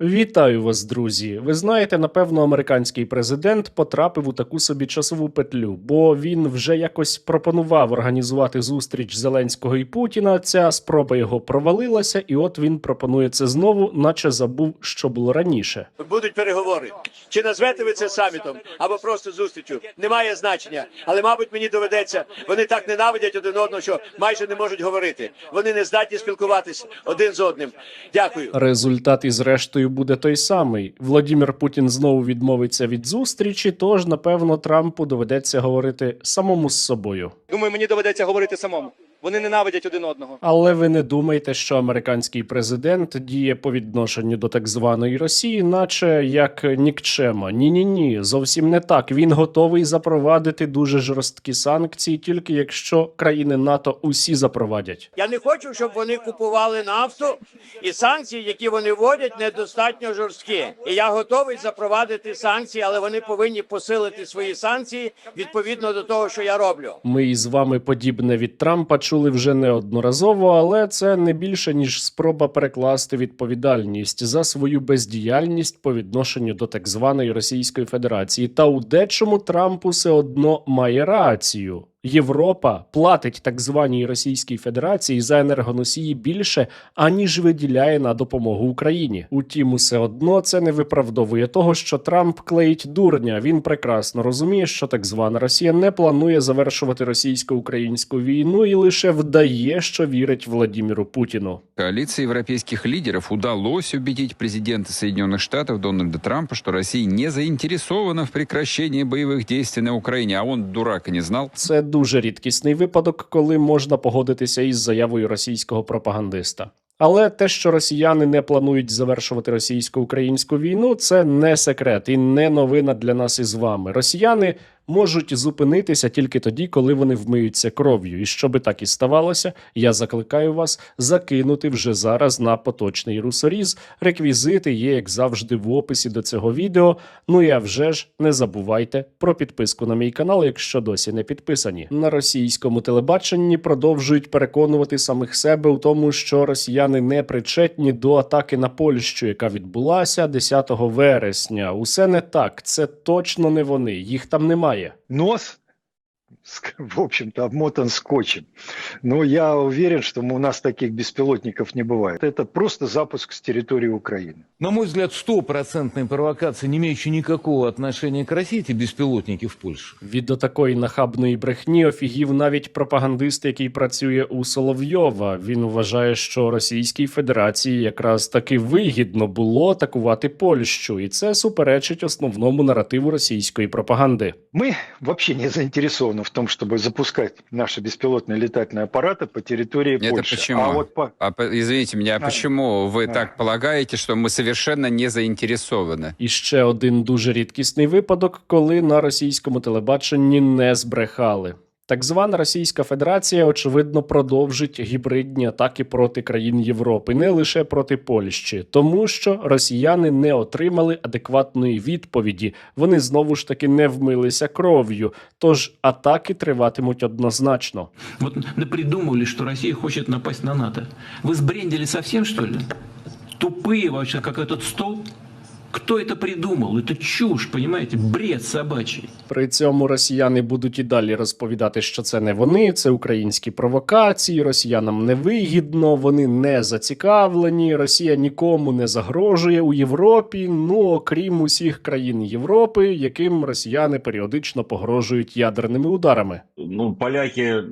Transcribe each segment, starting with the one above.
Вітаю вас, друзі. Ви знаєте, напевно, американський президент потрапив у таку собі часову петлю, бо він вже якось пропонував організувати зустріч Зеленського і Путіна. Ця спроба його провалилася, і от він пропонує це знову, наче забув, що було раніше. Будуть переговори. Чи назвете ви це самітом або просто зустрічю? Немає значення. Але, мабуть, мені доведеться. Вони так ненавидять один одного, що майже не можуть говорити. Вони не здатні спілкуватись один з одним. Дякую. Результат із рештою буде той самий. Владімір Путін знову відмовиться від зустрічі, тож напевно Трампу доведеться говорити самому з собою. Думаю, мені доведеться говорити самому. Вони ненавидять один одного. Але ви не думайте, що американський президент діє по відношенню до так званої Росії, наче як нікчема. Ні, ні, ні, зовсім не так. Він готовий запровадити дуже жорсткі санкції, тільки якщо країни НАТО усі запровадять. Я не хочу, щоб вони купували нафту, і санкції, які вони вводять, недостатньо жорсткі. І я готовий запровадити санкції, але вони повинні посилити свої санкції відповідно до того, що я роблю. Ми із вами подібне від Трампа чули вже неодноразово, але це не більше ніж спроба перекласти відповідальність за свою бездіяльність по відношенню до так званої Російської Федерації. Та у дечому Трамп усе одно має рацію. Європа платить так званій Російській Федерації за енергоносії більше, аніж виділяє на допомогу Україні. Утім, усе одно це не виправдовує того, що Трамп клеїть дурня. Він прекрасно розуміє, що так звана Росія не планує завершувати російсько-українську війну і лише вдає, що вірить Владіміру Путіну. Коалиции европейских лидеров удалось убедить президента Соединенных Штатов Дональда Трампа, что Россия не заинтересована в прекращении боевых действий на Украине, а он, дурак, и не знал. Це дуже рідкісний випадок, коли можна погодитися із заявою російського пропагандиста. Але те, що росіяни не планують завершувати російсько-українську війну, це не секрет і не новина для нас із вами. Росіяни можуть зупинитися тільки тоді, коли вони вмиються кров'ю. І щоби так і ставалося, я закликаю вас закинути вже зараз на поточний русоріз. Реквізити є, як завжди, в описі до цього відео. Ну і вже ж не забувайте про підписку на мій канал, якщо досі не підписані. На російському телебаченні продовжують переконувати самих себе у тому, що росіяни не причетні до атаки на Польщу, яка відбулася 10 вересня. Усе не так. Це точно не вони. Їх там немає. Nossa! в общем-то, обмотан скотчем. Но я уверен, что у нас таких беспилотников не бывает. Это просто запуск с территории Украины. На мой взгляд, стопроцентной провокации, не имеющей никакого отношения к России, эти беспилотники в Польше. Від отакої нахабної брехні офігів навіть пропагандист, який працює у Соловйова. Він вважає, що Російській Федерації якраз таки вигідно було атакувати Польщу, і це суперечить основному наративу російської пропаганди. Мы вообще не заинтересованы в том, чтобы запускать наши беспилотные летательные аппараты по территории Это Польши. почему? А вот по... А, по- извините меня, а А. почему вы А. так полагаете, что мы совершенно не заинтересованы? І ще один дуже рідкісний випадок, коли на російському телебаченні не збрехали. Так звана Російська Федерація, очевидно, продовжить гібридні атаки проти країн Європи, не лише проти Польщі, тому що росіяни не отримали адекватної відповіді. Вони знову ж таки не вмилися кров'ю. Тож атаки триватимуть однозначно. Вот придумывали, что Россия хочет напасть на НАТО. Вы сбрендили совсем, что ли? Тупые вообще, как этот стол? Кто это придумал? Это чушь, понимаете? Бред собачий. При цьому росіяни будуть і далі розповідати, що це не вони, це українські провокації. Росіянам не вигідно, вони не зацікавлені. Росія нікому не загрожує у Європі. Ну окрім усіх країн Європи, яким росіяни періодично погрожують ядерними ударами. ну, поляки,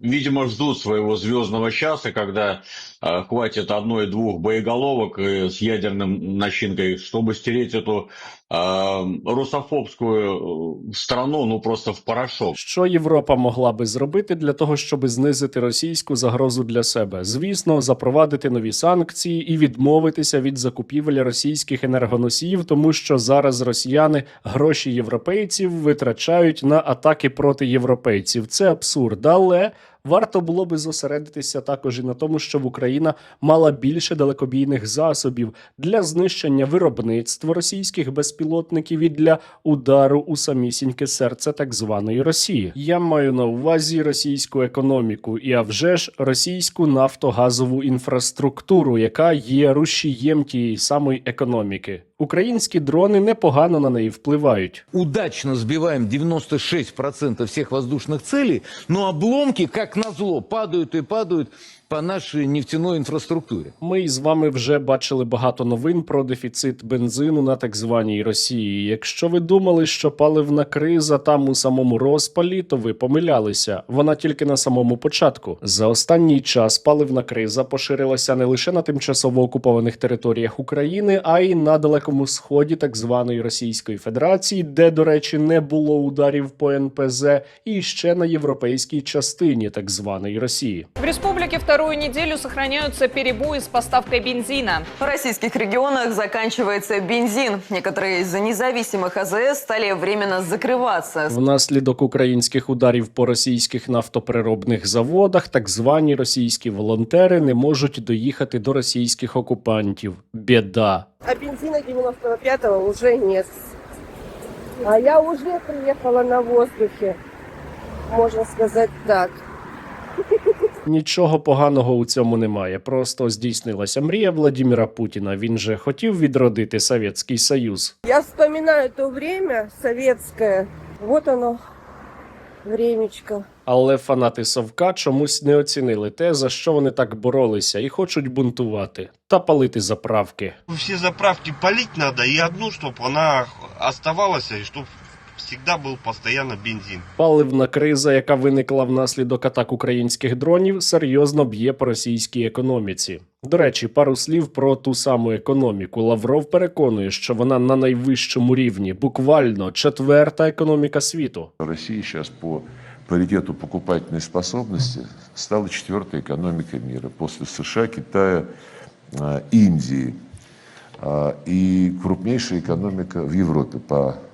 видимо, ждут своего звездного часа, когда э, хватит одной-двух боеголовок э, с ядерным начинкой, чтобы стереть эту э, русофобскую э, страну, ну, просто в порошок. Що Європа могла би зробити для того, щоб знизити російську загрозу для себе? Звісно, запровадити нові санкції і відмовитися від закупівель російських енергоносіїв, тому що зараз росіяни гроші європейців витрачають на атаки проти європейців. Це абсурд, але Варто було би зосередитися також і на тому, щоб Україна мала більше далекобійних засобів для знищення виробництва російських безпілотників і для удару у самісіньке серце так званої Росії. Я маю на увазі російську економіку і а вже ж російську нафтогазову інфраструктуру, яка є рушієм тієї самої економіки. Українські дрони непогано на неї впливають. Удачно сбиваем 96% всех воздушных целей, но обломки, как назло, падают и падают по нашей нефтяной инфраструктуре. Ми із вами вже бачили багато новин про дефіцит бензину на так званій Росії. Якщо ви думали, що паливна криза там у самому розпалі, то ви помилялися. Вона тільки на самому початку. За останній час паливна криза поширилася не лише на тимчасово окупованих територіях України, а й на далекому сході так званої Російської Федерації, де, до речі, не було ударів по НПЗ, і ще на європейській частині так званої Росії. В республике вторую неделю сохраняются перебои с поставкой бензина. В российских регионах заканчивается бензин. Некоторые из независимых АЗС стали временно закрываться. Внаслідок українських ударів по російських нафтопереробних заводах так звані російські волонтери не можуть доїхати до російських окупантів. Біда. А бензина 95-го уже нет. А я уже приехала на воздухе, можно сказать так. Нічого поганого у цьому немає. Просто здійснилася мрія Владіміра Путіна. Він же хотів відродити Совєтський Союз. Я вспоминаю то время советское. Вот оно, времечко. Але фанати Совка чомусь не оцінили те, за що вони так боролися, і хочуть бунтувати та палити заправки. Все заправки полить надо, и одну, чтобы она оставалась, и чтобы всегда был постоянно бензин. Паливна криза, яка виникла внаслідок атак українських дронів, серйозно б'є по російській економіці. До речі, пару слів про ту саму економіку. Лавров переконує, що вона на найвищому рівні, буквально четверта економіка світу. Россия сейчас по паритету покупательной способности стала четвертой экономикой мира после США, Китая, э, Индии. А, И крупнейшая экономика в Европе по э,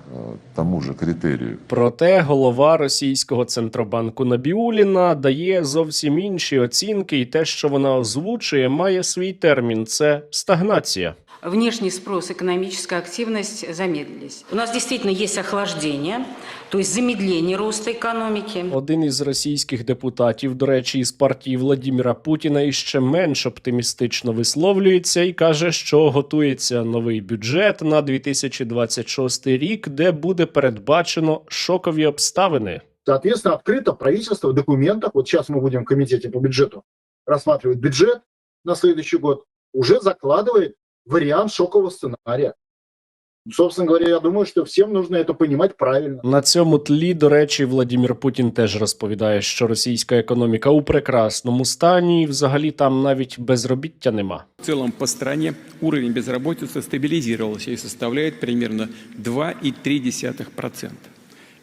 тому же критерію. Проте голова російського центробанку Набіуліна дає зовсім інші оцінки, і те, що вона озвучує, має свій термін це стагнація Внешний спрос, экономическая активность замедлились. У нас действительно есть охлаждение, то есть замедление роста экономики. Один із російських депутатів, до речі, із партії Владіміра Путіна іще менш оптимістично висловлюється і каже, що готується новий бюджет на 2026 рік, де буде передбачено шокові обставини. Соответственно, открыто правительство в документах, вот сейчас мы будем в комитете по бюджету рассматривать бюджет на следующий год, уже закладывает вариант шокового сценария. Собственно говоря, я думаю, что всем нужно это понимать правильно. На цьому тлі, до речі, Владімір Путін теж розповідає, що російська економіка у прекрасному стані, і взагалі там навіть безробіття нема. В целом по стране уровень безработицы стабилизировался и составляет примерно 2,3%.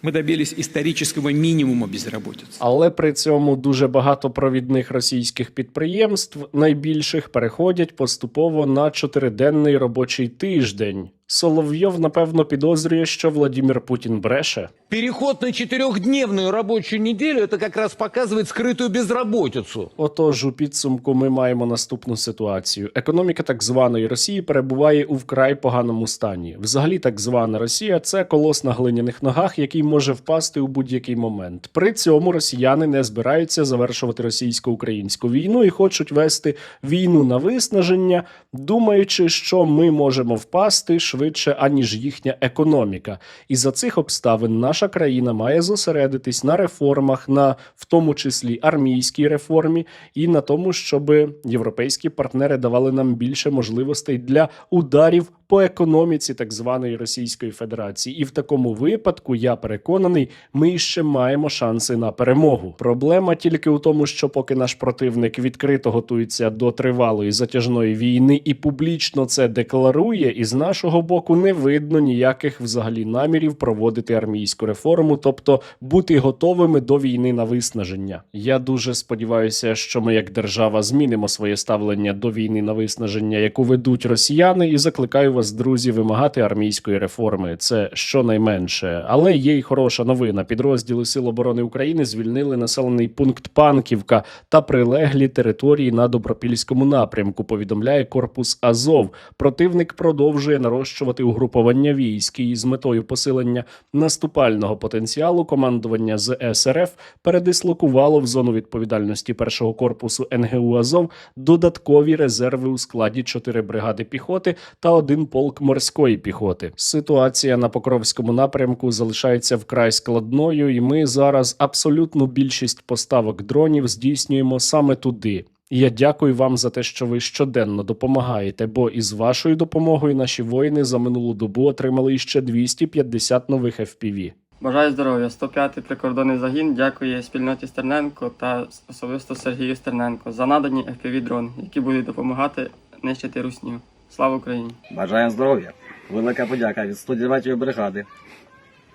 Мы добились історичного мінімуму безробітниці. Але при цьому дуже багато провідних російських підприємств найбільших переходять поступово на чотириденний робочий тиждень. Соловйов напевно підозрює, що Владімір Путін бреше. Переход на четырехдневную рабочую неделю это как раз показывает скрытую безработицу. Отож, у підсумку ми маємо наступну ситуацію. Економіка так званої Росії перебуває у вкрай поганому стані. Взагалі, так звана Росія це колос на глиняних ногах, який може впасти у будь-який момент. При цьому росіяни не збираються завершувати російсько-українську війну і хочуть вести війну на виснаження, думаючи, що ми можемо впасти швидше аніж їхня економіка. І за цих обставин наша країна має зосередитись на реформах, на в тому числі армійській реформі, і на тому, щоб європейські партнери давали нам більше можливостей для ударів по економіці так званої Російської Федерації. І в такому випадку я переконаний, ми ще маємо шанси на перемогу. Проблема тільки у тому, що поки наш противник відкрито готується до тривалої затяжної війни і публічно це декларує, із нашого боку не видно ніяких взагалі намірів проводити армійську реформу, тобто бути готовими до війни на виснаження. Я дуже сподіваюся, що ми як держава змінимо своє ставлення до війни на виснаження, яку ведуть росіяни, і закликаю вас, друзі, вимагати армійської реформи. Це щонайменше. Але є й хороша новина. Підрозділи Сил оборони України звільнили населений пункт Панківка та прилеглі території на Добропільському напрямку. Повідомляє корпус Азов. Противник продовжує нарощувати угруповання військ і з метою посилення наступального потенціалу командування з СРФ передислокувало в зону відповідальності першого корпусу НГУ Азов додаткові резерви у складі 4 бригади піхоти та один полк морської піхоти. Ситуація на Покровському напрямку залишається вкрай складною, і ми зараз абсолютну більшість поставок дронів здійснюємо саме туди. І Я дякую вам за те, що ви щоденно допомагаєте, бо із вашою допомогою наші воїни за минулу добу отримали іще 250 нових FPV. Бажаю здоров'я. 105-й прикордонний загін дякує спільноті Стерненко та особисто Сергію Стерненко за надані fpv дрони, які будуть допомагати нищити русню. Слава Україні! Бажаємо здоров'я. Велика подяка від 109-ї бригади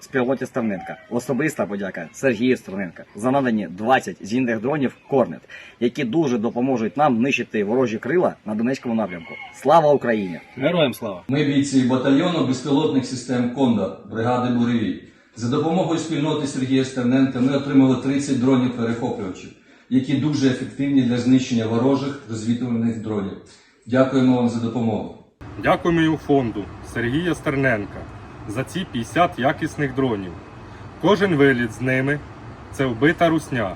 з пілоті Стерненка. Особиста подяка Сергію Стерненка за надані 20 зінних дронів Корнет, які дуже допоможуть нам нищити ворожі крила на Донецькому напрямку. Слава Україні! Героям слава! Ми бійці батальйону безпілотних систем Кондор бригади Буревій. За допомогою спільноти Сергія Стерненка ми отримали 30 дронів перехоплювачів, які дуже ефективні для знищення ворожих розвідувальних дронів. Дякуємо вам за допомогу. Дякуємо і фонду Сергія Стерненка за ці 50 якісних дронів. Кожен виліт з ними це вбита русня,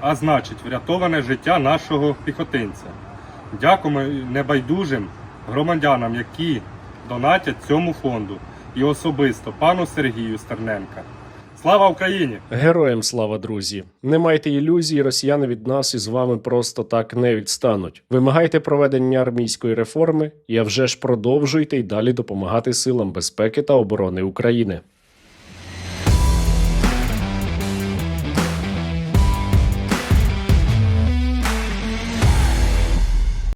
а значить врятоване життя нашого піхотинця. Дякуємо небайдужим громадянам, які донатять цьому фонду, і особисто пану Сергію Стерненка. Слава Україні! Героям слава, друзі! Не майте ілюзій, росіяни від нас із вами просто так не відстануть. Вимагайте проведення армійської реформи, а вже ж продовжуйте й далі допомагати силам безпеки та оборони України.